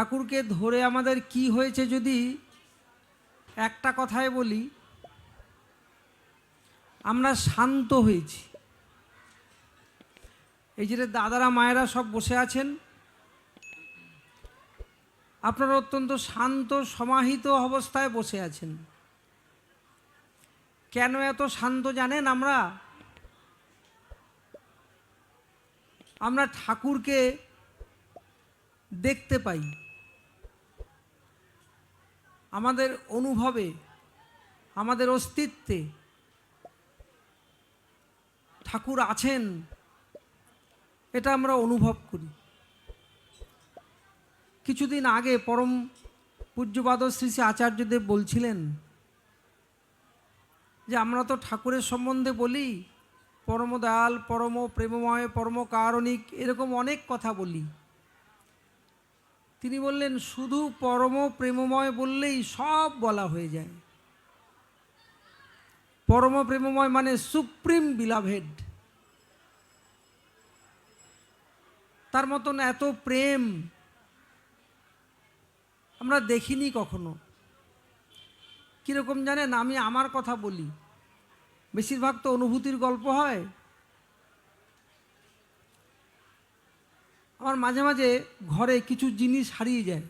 ঠাকুরকে ধরে আমাদের কি হয়েছে যদি একটা কথায় বলি, আমরা শান্ত হয়েছি। এই যে দাদারা মায়েরা সব বসে আছেন, আপনারা অত্যন্ত শান্ত, সমাহিত অবস্থায় বসে আছেন। কেন এত শান্ত জানেন আমরা? আমরা ঠাকুরকে দেখতে পাই। আমাদের অনুভবে, আমাদের অস্তিত্বে ঠাকুর আছেন, এটা আমরা অনুভব করি। কিছুদিন আগে পরম পূজ্যপাদ শ্রী শ্রী আচার্যদেব বলছিলেন যে, আমরা তো ঠাকুরের সম্বন্ধে বলি পরম দয়াল পরম প্রেমময় পরম কারণিক এরকম অনেক কথা বলি। তিনি বললেন, শুধু পরম প্রেমময় বললেই সব বলা হয়ে যায়। পরম প্রেমময় মানে সুপ্রিম বিলাভেড তার মতন এত প্রেম আমরা দেখিনি কখনো। কীরকম জানেন, আমি আমার কথা বলি। বেশিরভাগ তো অনুভূতির গল্প হয়। আমার মাঝে মাঝে ঘরে কিছু জিনিস হারিয়ে যায়।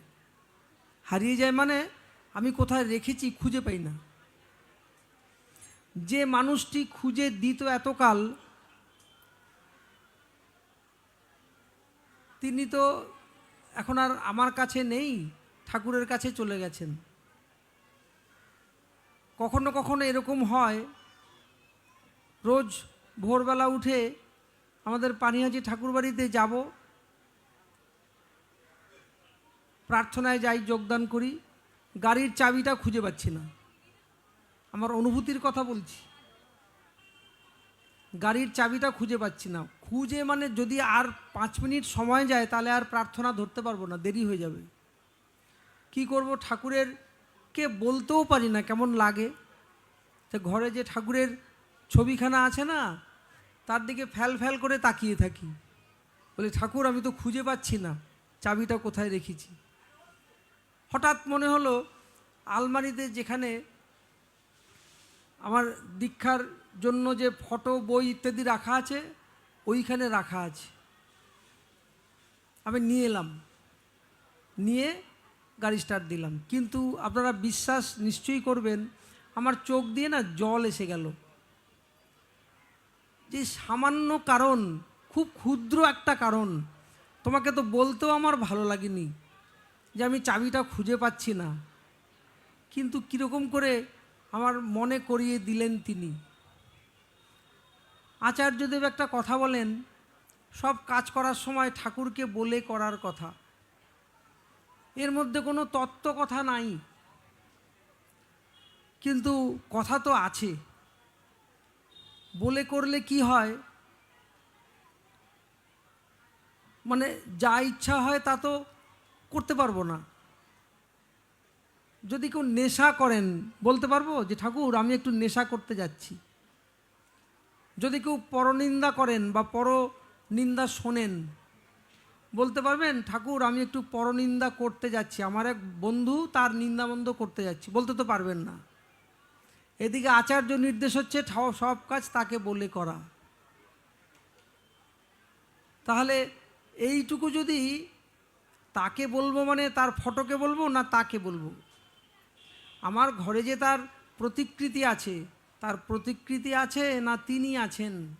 হারিয়ে যায় মানে আমি কোথায় রেখেছি খুঁজে পাই না। যে মানুষটি খুঁজে দিত এতকাল, তিনি তো এখন আর আমার কাছে নেই, ঠাকুরের কাছে চলে গেছেন। কখনো কখনো এরকম হয়, রোজ ভোরবেলা উঠে আমাদের পানিহাজি ঠাকুরবাড়িতে যাব প্রার্থনায় যাই, যোগদান করি, গাড়ির চাবিটা খুঁজে পাচ্ছি না। আমার অনুভূতির কথা বলছি। গাড়ির চাবিটা খুঁজে পাচ্ছি না। খুঁজে মানে যদি আর পাঁচ মিনিট সময় যায়, তাহলে আর প্রার্থনা ধরতে পারব না, দেরি হয়ে যাবে। কি করব? ঠাকুরের কে বলতেও পারি না কেমন লাগে। তো ঘরে যে ঠাকুরের ছবিখানা আছে না, তার দিকে ফ্যাল ফ্যাল করে তাকিয়ে থাকি। বলে, ঠাকুর, আমি তো খুঁজে পাচ্ছি না। চাবিটা কোথায় রেখেছি? হঠাৎ মনে হলো আলমারিতে যেখানে আমার দীক্ষার জন্য যে ফটো, বই ইত্যাদি রাখা আছে, ওইখানে রাখা আছে। আমি নিয়ে এলাম। নিয়ে গাড়ি স্টার্ট দিলাম। কিন্তু আপনারা বিশ্বাস নিশ্চয়ই করবেন, আমার চোখ দিয়ে না জল এসে গেল। যে সামান্য কারণ, খুব ক্ষুদ্র একটা কারণ, তোমাকে তো বলতেও আমার ভালো লাগেনি। যে আমি চাবিটা খুঁজে পাচ্ছি না। কিন্তু কীরকম করে আমার মনে করিয়ে দিলেন তিনি। আচার্যদেব একটা কথা বলেন, সব কাজ করার সময় ঠাকুরকে বলে করার কথা। এর মধ্যে কোনো তত্ত্ব কথা নাই। কিন্তু কথা তো আছে। বলে করলে কি হয়? মানে যা ইচ্ছা হয় তা তো করতে পারব না। যদি কেউ নেশা করেন, বলতে পারব যে, ঠাকুর, আমি একটু নেশা করতে যাচ্ছি। যদি কেউ পরনিন্দা করেন বা পর নিন্দা শোনেন, বলতে পারবেন, ঠাকুর, আমি একটু পরনিন্দা করতে যাচ্ছি। আমার এক বন্ধু তার নিন্দাবন্ধ করতে যাচ্ছি। বলতে তো পারবেন না। এদিকে আচার্য নির্দেশ হচ্ছে সব কাজ তাকে বলে করা। তাহলে এইটুকু যদি তাকে বলব মানে তার ফটোকে বলব না তাকে বলব? আমার ঘরে যে তার প্রতিকৃতি আছে, তার প্রতিকৃতি আছে না তিনি আছেন?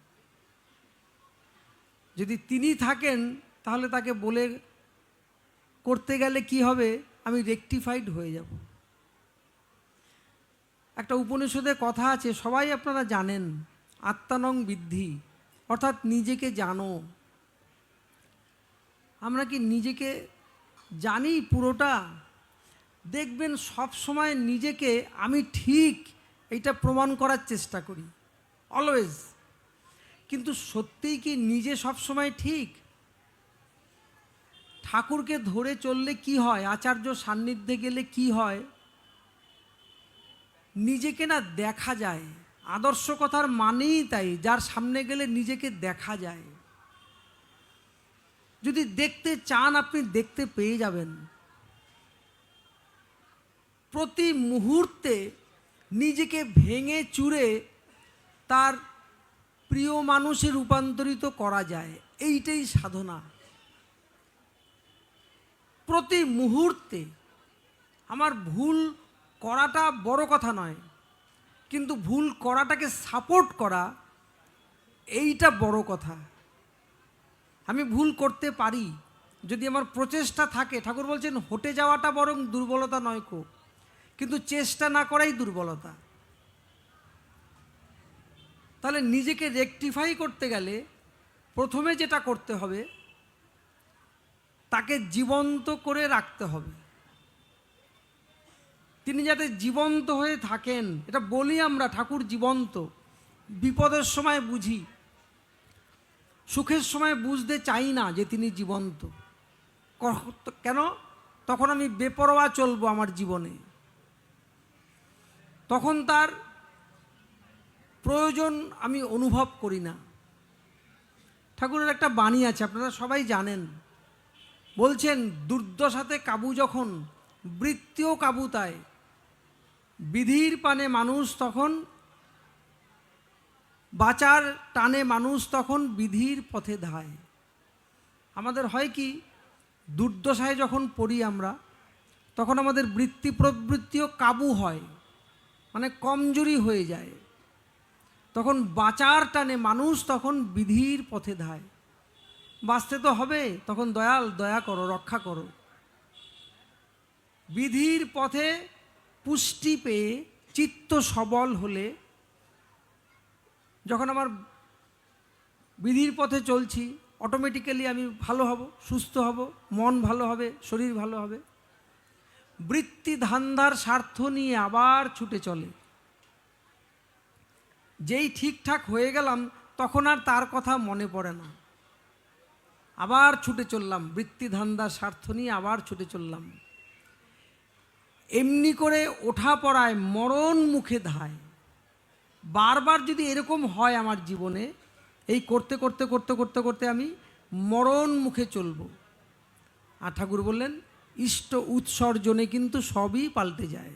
যদি তিনি থাকেন, তাহলে তাকে বলে করতে গেলে কি হবে? আমি রেকটিফাইড হয়ে যাব। একটা উপনিষদে কথা আছে, সবাই আপনারা জানেন আত্মানং বৃদ্ধি, অর্থাৎ নিজেকে জানো। আমরা কি নিজেকে জানি পুরোটা। দেখবেন সব সময় নিজেকে আমি ঠিক এটা প্রমাণ করার চেষ্টা করি অলওয়েজ কিন্তু সত্যিই কি নিজে সব সময় ঠিক? ঠাকুরকে ধরে চললে কি হয়? আচার্য সান্নিধ্যে গেলে কি হয়? নিজেকে না দেখা যায়। আদর্শ কথার মানেই তাই, যার সামনে গেলে নিজেকে দেখা যায়। যদি দেখতে চান, আপনি দেখতে পেয়ে যাবেন। প্রতি মুহূর্তে নিজেকে ভেঙে চুরে তার প্রিয় মানুষে রূপান্তরিত করা যায়। এইটাই সাধনা। প্রতি মুহূর্তে আমার ভুল করাটা বড় কথা নয়, কিন্তু ভুল করাটাকে সাপোর্ট করা এইটা বড় কথা। আমি ভুল করতে পারি। যদি আমার প্রচেষ্টা থাকে, ঠাকুর বলছেন, হটে যাওয়াটা বরং দুর্বলতা নয় কো। কিন্তু চেষ্টা না করাই দুর্বলতা। তাহলে নিজেকে রেকটিফাই করতে গেলে প্রথমে যেটা করতে হবে, তাকে জীবন্ত করে রাখতে হবে। তিনি যাতে জীবন্ত হয়ে থাকেন, এটা বলি আমরা, ঠাকুর জীবন্ত। বিপদের সময় বুঝি। সুখের সময় বুঝতে চাই না যে তিনি জীবন্ত। কেন? তখন আমি বেপরোয়া চলবো আমার জীবনে। তখন তার প্রয়োজন আমি অনুভব করি না। ঠাকুরের একটা বাণী আছে, আপনারা সবাই জানেন। বলছেন, দুর্দশাতে কাবু যখন, বৃত্তিও কাবু তাই। বিধির পানে মানুষ তখন বাঁচার টানে মানুষ তখন বিধির পথে ধায়। আমাদের হয় কি, দুর্দশায় যখন পড়ি আমরা, তখন আমাদের বৃত্তি প্রবৃত্তিও কাবু হয় মানে কমজোরি হয়ে যায়। তখন বাঁচার টানে মানুষ তখন বিধির পথে ধায়। বাঁচতে তো হবে, তখন দয়াল, দয়া করো, রক্ষা করো। বিধির পথে পুষ্টি পেয়ে চিত্ত সবল হলে যখন আমার বিধির পথে চলছি অটোমেটিক্যালি আমি ভালো হব, সুস্থ হব, মন ভালো হবে, শরীর ভালো হবে। বৃত্তি ধান্দার স্বার্থ নিয়ে আবার ছুটে চলে। যেই ঠিকঠাক হয়ে গেলাম, তখন আর তার কথা মনে পড়ে না। আবার ছুটে চললাম, বৃত্তি ধান্দার স্বার্থ নিয়ে আবার ছুটে চললাম। এমনি করে ওঠা পড়ায় মরণ মুখে ধায়। বারবার যদি এরকম হয় আমার জীবনে, এই করতে করতে করতে করতে করতে আমি মরণ মুখে চলব। আর ঠাকুর বললেন, ইষ্ট উৎসর্জনে কিন্তু সবই পাল্টে যায়।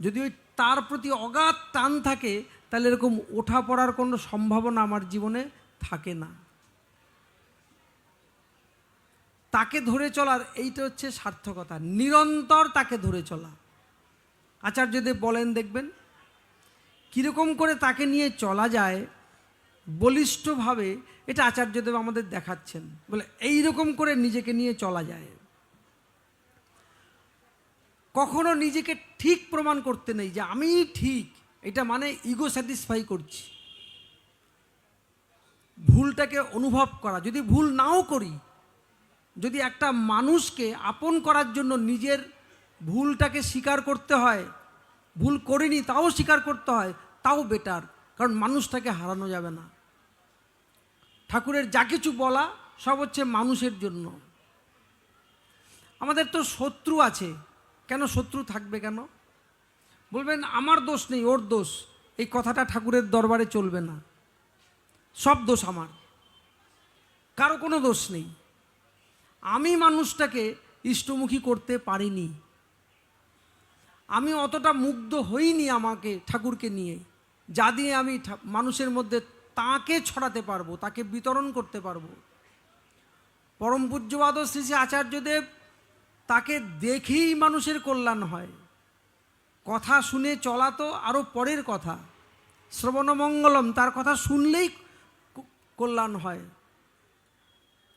যদি ওই তার প্রতি অগাধ টান থাকে, তাহলে এরকম ওঠা পড়ার কোনো সম্ভাবনা আমার জীবনে থাকে না। তাকে ধরে চলার এইটা হচ্ছে সার্থকতা। নিরন্তর তাকে ধরে চলা। আচার্যদেব বলেন, দেখবেন কীরকম করে তাকে নিয়ে চলা যায়, বলিষ্ঠভাবে এটা আচার্যদেব আমাদের দেখাচ্ছেন। বলে এই রকম করে নিজেকে নিয়ে চলা যায়। কখনো নিজেকে ঠিক প্রমাণ করতে নেই যে আমি ঠিক, এটা মানে ইগো স্যাটিসফাই করছি। ভুলটাকে অনুভব করা, যদি ভুল নাও করি, যদি একটা মানুষকে আপন করার জন্য নিজের ভুলটাকে স্বীকার করতে হয় ভুল করিনি, তাও স্বীকার করতে হয়, তাও বেটার কারণ মানুষটাকে হারানো যাবে না। ঠাকুরের যা কিছু বলা, সব হচ্ছে মানুষের জন্য। আমাদের তো শত্রু আছে, কেন শত্রু থাকবে কেন? বলবেন, আমার দোষ নেই, ওর দোষ, এই কথাটা ঠাকুরের দরবারে চলবে না। সব দোষ আমার, কারও কোনো দোষ নেই। আমি মানুষটাকে ইষ্টমুখী করতে পারিনি আমি অতটা মুগ্ধ হইনি আমাকে ঠাকুরকে নিয়ে। যা দিয়ে আমি মানুষের মধ্যে তাকে ছড়াতে পারব, তাকে বিতরণ করতে পারব। পরম পূজ্যবাদ শ্রী শ্রী আচার্যদেব তাকে দেখেই মানুষের কল্যাণ হয়। কথা শুনে চলা তো আরও পরের কথা। শ্রবণমঙ্গলম, তার কথা শুনলেই কল্যাণ হয়।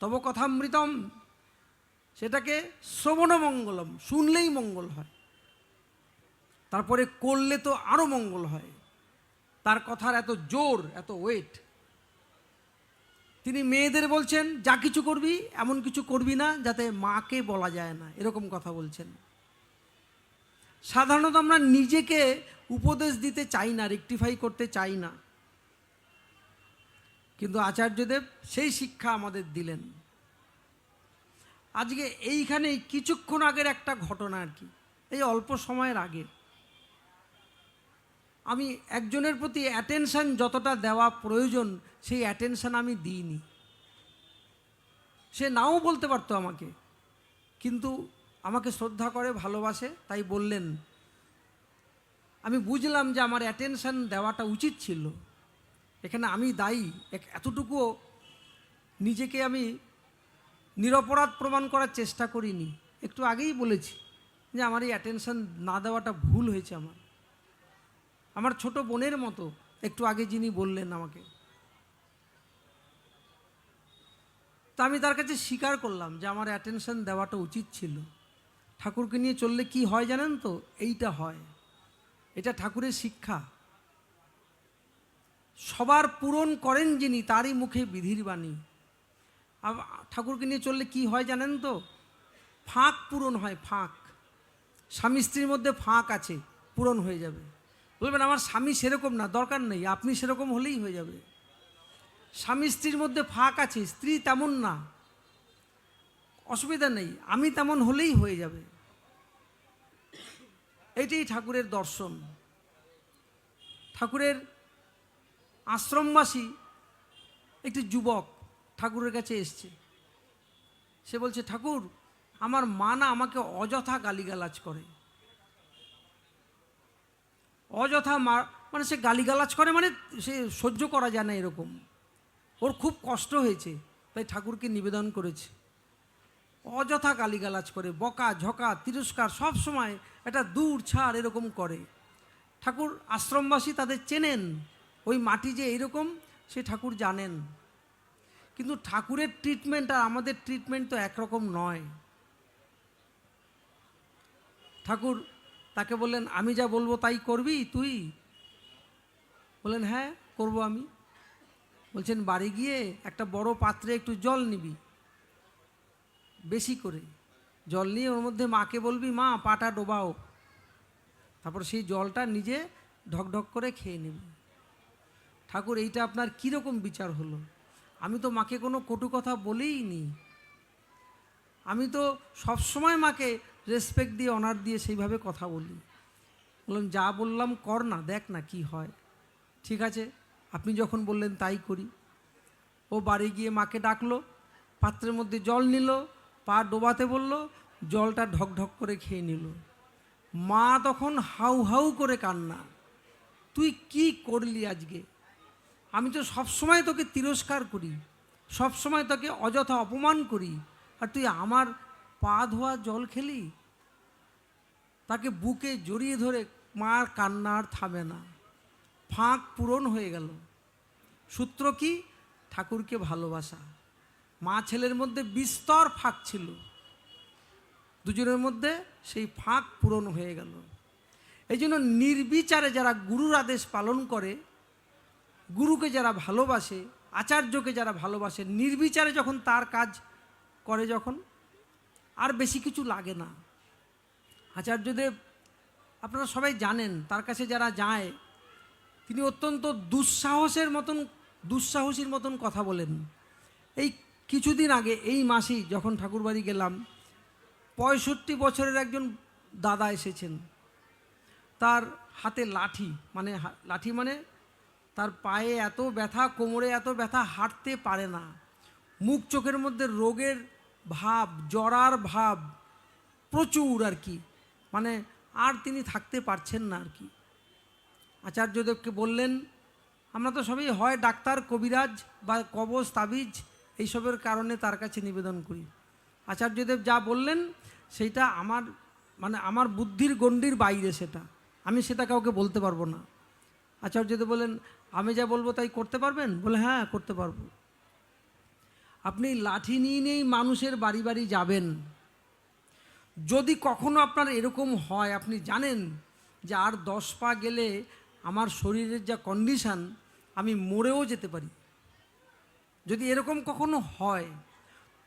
তব কথামৃতম, সেটাকে শ্রবণমঙ্গলম, শুনলেই মঙ্গল হয়। তারপরে করলে তো আরও মঙ্গল হয়। তার কথার এত জোর, এত ওয়েট তিনি মেয়েদের বলছেন, যা কিছু করবি, এমন কিছু করবি না, যাতে মাকে বলা যায় না। এরকম কথা বলছেন। সাধারণত আমরা নিজেকে উপদেশ দিতে চাই না রেকটিফাই করতে চাই না। কিন্তু আচার্যদেব সেই শিক্ষা আমাদের দিলেন। আজকে এইখানেই কিছুক্ষণ আগের একটা ঘটনা আর কি। এই অল্প সময়ের আগে। আমি একজনের প্রতি অ্যাটেনশান যতটা দেওয়া প্রয়োজন, সেই অ্যাটেনশান আমি দিইনি। সে নাও বলতে পারতো আমাকে, কিন্তু আমাকে শ্রদ্ধা করে, ভালোবাসে, তাই বললেন, আমি বুঝলাম যে আমার অ্যাটেনশান দেওয়াটা উচিত ছিল। এখানে আমি দায়ী, এক- এতটুকুও নিজেকে আমি নিরপরাধ প্রমাণ করার চেষ্টা করিনি। একটু আগেই বলেছি যে আমার এই অ্যাটেনশন না দেওয়াটা ভুল হয়েছে আমার। আমার ছোট বোনের মতো, একটু আগে যিনি বললেন আমাকে। তা আমি তার কাছে স্বীকার করলাম যে আমার অ্যাটেনশন দেওয়াটা উচিত ছিল। ঠাকুরকে নিয়ে চললে কি হয় জানেন তো? এইটা হয়। এটা ঠাকুরের শিক্ষা। সবার পূরণ করেন যিনি, তারই মুখে বিধির বাণী। ঠাকুরকে নিয়ে চললে কি হয় জানেন তো? ফাঁক পূরণ হয়, ফাঁক। স্বামী স্ত্রীর মধ্যে ফাঁক আছে, পূরণ হয়ে যাবে। বলবেন, আমার স্বামী সেরকম না, দরকার নেই, আপনি সেরকম হলেই হয়ে যাবে। স্বামী স্ত্রীর মধ্যে ফাঁক আছে, স্ত্রী তেমন না। অসুবিধা নেই, আমি তেমন হলেই হয়ে যাবে। এটাই ঠাকুরের দর্শন। ঠাকুরের আশ্রমবাসী একটি যুবক ঠাকুরের কাছে এসছে। সে বলছে, ঠাকুর, আমার মা না আমাকে অযথা গালিগালাজ করে। অযথা মানে সে গালিগালাজ করে মানে সে সহ্য করা যায় না এরকম। ওর খুব কষ্ট হয়েছে, তাই ঠাকুরকে নিবেদন করেছে। অযথা গালিগালাজ করে, বকা, ঝকা, তিরস্কার, সব সময় একটা দূর ছাড় এরকম করে। ঠাকুর আশ্রমবাসী তাদের চেনেন, ওই মাটি যে এইরকম সে ঠাকুর জানেন। কিন্তু ঠাকুরের ট্রিটমেন্ট আর আমাদের ট্রিটমেন্ট তো একরকম নয়। ঠাকুর তাকে বললেন, আমি যা বলব তাই করবি তুই? বললেন হ্যাঁ করব আমি। বলছেন, বাড়ি গিয়ে একটা বড় পাত্রে একটু জল নিবি, বেশি করে। জল নিয়ে ওর মধ্যে মাকে বলবি, মা, পাটা ডোবাও। তারপর সেই জলটা নিজে ঢকঢক করে খেয়ে নেবে। ঠাকুর, এইটা আপনার কীরকম বিচার হলো? আমি তো মাকে কোনো কটু কথা বলেই নি আমি তো সবসময় মাকে রেসপেক্ট দিয়ে অনার দিয়ে সেইভাবে কথা বলি। বললাম, যা বললাম কর না, দেখ না কি হয়। ঠিক আছে, আপনি যখন বললেন তাই করি। ও বাড়ি গিয়ে মাকে ডাকলো, পাত্রের মধ্যে জল নিল, পা ডোবাতে বলল, জলটা ঢকঢক করে খেয়ে নিল। মা তখন হাউ হাউ করে কান্না, তুই কি করলি আজকে? আমি তো সবসময় তোকে তিরস্কার করি, সবসময় তোকে অযথা অপমান করি, আর তুই আমার পা ধোয়া জল খেলি? তাকে বুকে জড়িয়ে ধরে মার কান্না আর থামে না। ফাঁক পূরণ হয়ে গেল। সূত্র কি? ঠাকুরকে ভালোবাসা। মা ছেলের মধ্যে বিস্তর ফাঁক ছিল। দুজনের মধ্যে সেই ফাঁক পূরণ হয়ে গেল। এই জন্য নির্বিচারে যারা গুরুর আদেশ পালন করে, গুরুকে যারা ভালোবাসে, আচার্যকে যারা ভালোবাসে, নির্বিচারে যখন তার কাজ করে যখন আর বেশি কিছু লাগে না। আচার্যদেব, আপনারা সবাই জানেন, তার কাছে যারা যায়, তিনি অত্যন্ত দুঃসাহসের মতন, দুঃসাহসীর মতন কথা বলেন। এই কিছুদিন আগে, এই মাসেই যখন ঠাকুরবাড়ি গেলাম, পঁয়ষট্টি বছরের একজন দাদা এসেছেন। তার হাতে লাঠি মানে লাঠি মানে তার পায়ে এত ব্যথা, কোমরে এত ব্যথা, হাঁটতে পারে না। মুখ চোখের মধ্যে রোগের ভাব, জরার ভাব, প্রচুর আর কি। মানে আর তিনি থাকতে পারছেন না আর কি। আচার্যদেবকে বললেন, আমরা তো সবই হয় ডাক্তার, কবিরাজ বা কবজ, তাবিজ, এইসবের কারণে তার কাছে নিবেদন করি। আচার্যদেব যা বললেন, সেইটা আমার মানে আমার বুদ্ধির গণ্ডির বাইরে সেটা। আমি সেটা কাউকে বলতে পারব না। আচার্যদেব বলেন আমি যা বলব তাই করতে পারবেন? বলে হ্যাঁ করতে পারব। আপনি লাঠি নিয়ে নিয়েই মানুষের বাড়ি বাড়ি যাবেন। যদি কখনো আপনার এরকম হয়, আপনি জানেন যে আর দশ পা গেলে আমার শরীরের যা কন্ডিশান আমি মরেও যেতে পারি। যদি এরকম কখনো হয়,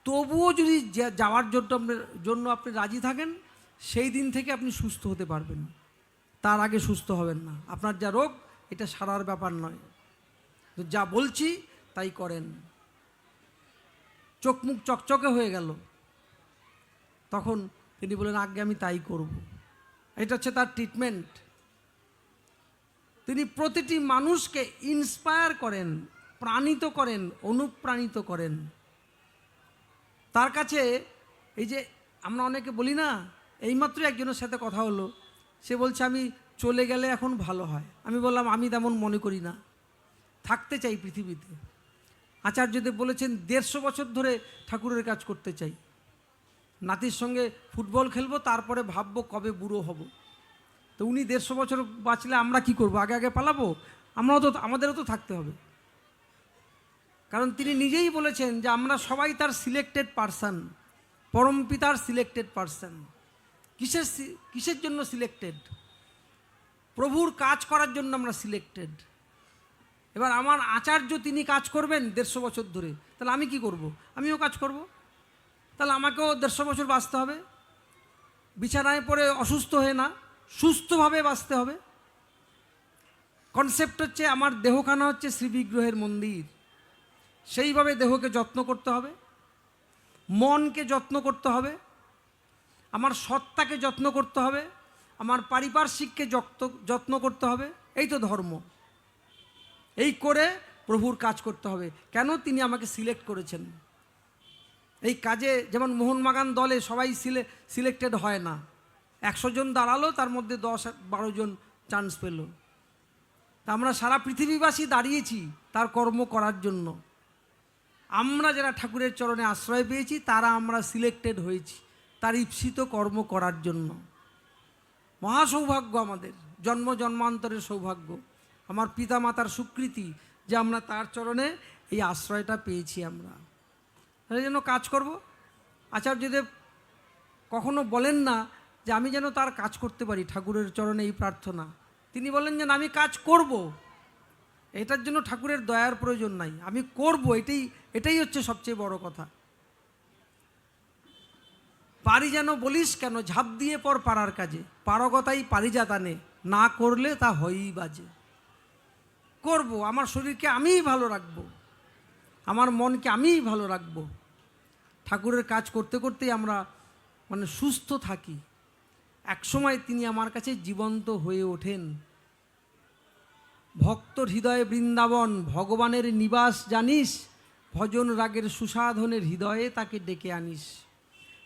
তবুও যদি যাওয়ার জন্য আপনার জন্য আপনি রাজি থাকেন, সেই দিন থেকে আপনি সুস্থ হতে পারবেন। তার আগে সুস্থ হবেন না। আপনার যা রোগ, এটা সারার ব্যাপার নয়। যা বলছি, তাই করেন। চোখ মুখ চকচকে হয়ে গেল। তখন তিনি বলেন আগে আমি তাই করব। এটা হচ্ছে তার ট্রিটমেন্ট তিনি প্রতিটি মানুষকে ইন্সপায়ার করেন, প্রাণিত করেন, অনুপ্রাণিত করেন। তার কাছে এই যে আমরা অনেকে বলি না, এইমাত্র একজনের সাথে কথা হলো, সে বলছে, আমি চলে গেলে এখন ভালো হয়। আমি বললাম, আমি তেমন মনে করি না। থাকতে চাই পৃথিবীতে। আচার্যদেব বলেছেন, দেড়শো বছর ধরে ঠাকুরের কাজ করতে চাই। নাতির সঙ্গে ফুটবল খেলব, তারপরে ভাববো কবে বুড়ো হব। তো উনি দেড়শো বছর বাঁচলে আমরা কি করব? আগে আগে পালাবো? আমরাও তো, আমাদেরও তো থাকতে হবে। কারণ তিনি নিজেই বলেছেন যে, আমরা সবাই তার সিলেক্টেড পারসন পরম পিতার সিলেক্টেড পারসন কিসের কিসের জন্য সিলেক্টেড প্রভুর কাজ করার জন্য আমরা সিলেক্টেড এবার আমার আচার্য তিনি কাজ করবেন দেড়শো বছর ধরে। তাহলে আমি কি করব? আমিও কাজ করব। তাহলে আমাকেও দেড়শো বছর বাঁচতে হবে। বিছানায় পড়ে অসুস্থ হয়ে না, সুস্থভাবে বাঁচতে হবে। কনসেপ্ট হচ্ছে আমার দেহখানা হচ্ছে শ্রীবিগ্রহের মন্দির। সেইভাবে দেহকে যত্ন করতে হবে। মনকে যত্ন করতে হবে। আমার সত্তাকে যত্ন করতে হবে। আমার পারিপার্শ্বিককে যত্ন যত্ন করতে হবে। এই তো ধর্ম। এই করে প্রভুর কাজ করতে হবে। কেন তিনি আমাকে সিলেক্ট করেছেন? এই কাজে যেমন মোহনবাগান দলে সবাই সিলে সিলেক্টেড হয় না। একশো জন দাঁড়াল, তার মধ্যে দশ, বারো জন চান্স পেল। তা আমরা সারা পৃথিবীবাসী দাঁড়িয়েছি তার কর্ম করার জন্য। আমরা যারা ঠাকুরের চরণে আশ্রয় পেয়েছি, তারা আমরা সিলেক্টেড হয়েছি তার ঈপ্সিত কর্ম করার জন্য। মহা সৌভাগ্য আমাদের, জন্ম জন্মান্তরের সৌভাগ্য। আমার পিতা মাতার স্বীকৃতি যে আমরা তার চরণে এই আশ্রয়টা পেয়েছি আমরা। তাই জন্য কাজ করব? আচার্যদেব কখনো বলেন না যে আমি যেন তার কাজ করতে পারি ঠাকুরের চরণে এই প্রার্থনা। তিনি বলেন যে না, আমি কাজ করব। এটার জন্য ঠাকুরের দয়ার প্রয়োজন নাই। আমি করব এটাই এটাই হচ্ছে সবচেয়ে বড় কথা। পারি যেন বলিস কেন ঝাঁপ দিয়ে পর পাড়ার কাজে। পারগতাই পারিজাতানে না করলে তা হয়ই বাজে। করব, আমার শরীরকে আমিই ভালো রাখব, আমার মনকে আমিই ভালো রাখব। ঠাকুরের কাজ করতে করতেই আমরা মানে সুস্থ থাকি। একসময় তিনি আমার কাছে জীবন্ত হয়ে ওঠেন। ভক্ত হৃদয়ে বৃন্দাবন, ভগবানের নিবাস জানিস, ভজন রাগের সুসাধনের হৃদয়ে তাকে ডেকে আনিস।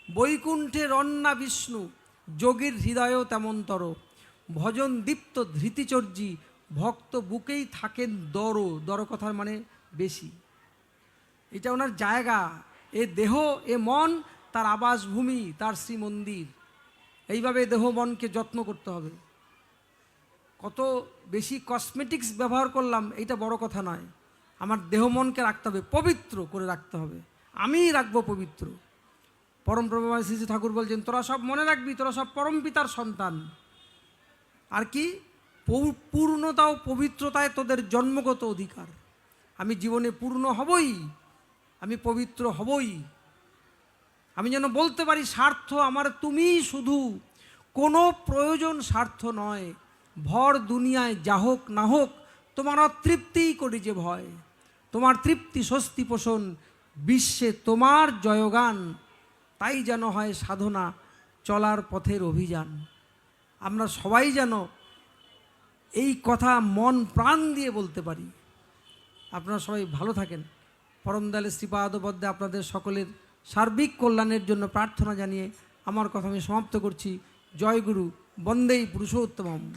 বৈকুণ্ঠে রন্না বিষ্ণু, যোগীর হৃদয়েও তেমনতর। ভজন দীপ্ত ধৃতিচর্যি ভক্ত বুকেই থাকেন দর দর কথার মানে বেশি। এটা ওনার জায়গা, এ দেহ, এ মন, তার আবাসভূমি, তার শ্রীমন্দির। এইভাবে দেহ মনকে যত্ন করতে হবে। কত বেশি কসমেটিক্স ব্যবহার করলাম এটা বড় কথা নয়। আমার দেহ মনকে রাখতে হবে, পবিত্র করে রাখতে হবে। আমিই রাখব পবিত্র। পরম প্রভা শ্রী ঠাকুর বলছেন, তোরা সব মনে রাখবি, তোরা সব পরম পিতার সন্তান। আর কি? পূর্ণতা ও পবিত্রতায় তোদের জন্মগত অধিকার। আমি জীবনে পূর্ণ হবই, আমি পবিত্র হবই। আমি যেন বলতে পারি, স্বার্থ আমার তুমিই শুধু। কোনো প্রয়োজন স্বার্থ নয়, ভর দুনিয়ায় যা হোক না হোক, তোমার অতৃপ্তিই করি যে ভয়। তোমার তৃপ্তি স্বস্তি পোষণ, বিশ্বে তোমার জয়গান। তাই যেন হয় সাধনা, চলার পথের অভিযান। আমরা সবাই যেন এই কথা মন প্রাণ দিয়ে বলতে পারি। আপনারা সবাই ভালো থাকেন। পরমদালে শ্রীপাদবদ্ধে আপনাদের সকলের সার্বিক কল্যাণের জন্য প্রার্থনা জানিয়ে আমার কথা আমি সমাপ্ত করছি। জয়গুরু বন্দেই পুরুষোত্তমম।